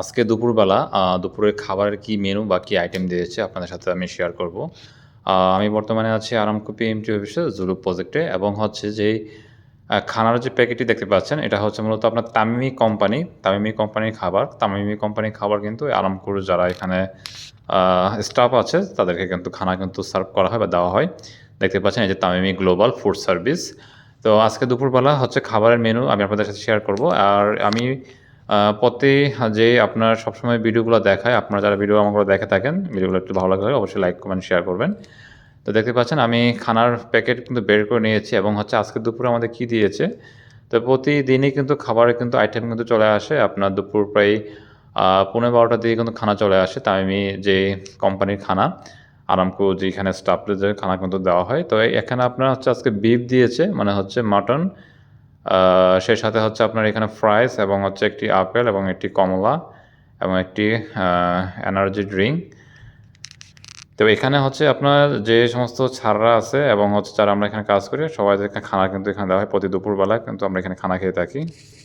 আজকে দুপুরবেলা দুপুরের খাবারের কি মেনু বা কি আইটেম দিয়েছে আপনাদের সাথে আমি শেয়ার করব। আমি বর্তমানে আছি আরামকো পিএমটি অফিসে জুলু প্রজেক্টে এবং হচ্ছে যে খানার যে প্যাকেটটি দেখতে পাচ্ছেন, এটা হচ্ছে মূলত আপনার তামিমি কোম্পানি তামিমি কোম্পানির খাবার। তামিমি কোম্পানির খাবার কিন্তু আরামপুর যারা এখানে স্টাফ আছে, তাদেরকে কিন্তু খানা কিন্তু সার্ভ করা হয় বা দেওয়া হয়। দেখতে পাচ্ছেন এই যে তামিমি গ্লোবাল ফুড সার্ভিস তো আজকে দুপুরবেলা হচ্ছে খাবারের মেনু আমি আপনাদের সাথে শেয়ার করব। আর আমি প্রতি যে আপনার সবসময় ভিডিওগুলো দেখায়, আপনারা যারা ভিডিও আমাগুলো দেখে থাকেন, ভিডিওগুলো একটু ভালো লাগলে অবশ্যই লাইক কমেন্ট শেয়ার করবেন। তো দেখতে পাচ্ছেন, আমি খানার প্যাকেট কিন্তু বের করে নিয়েছি এবং হচ্ছে আজকে দুপুরে আমাদের কী দিয়েছে? তো প্রতিদিনই কিন্তু খাবারের কিন্তু আইটেম কিন্তু চলে আসে। আপনার দুপুর প্রায় পনেরো পৌনে বারোটার দিকে কিন্তু খানা চলে আসে তাই আমি যে কোম্পানির খানা, আরামকো যেখানে স্টাফদের খানা কিন্তু দেওয়া হয়। তো এখানে আপনার হচ্ছে আজকে বিফ দিয়েছে মানে হচ্ছে মাটন সেই সাথে হচ্ছে আপনার এখানে ফ্রাইস এবং হচ্ছে একটি আপেল এবং একটি কমলা এবং একটি এনার্জি ড্রিঙ্ক তো এখানে হচ্ছে আপনার যে সমস্ত ছাড়রা আছে এবং হচ্ছে যারা আমরা এখানে কাজ করি সবাই খানা কিন্তু এখানে দেওয়া হয় প্রতি দুপুরবেলা, কিন্তু আমরা এখানে খানা খেয়ে থাকি।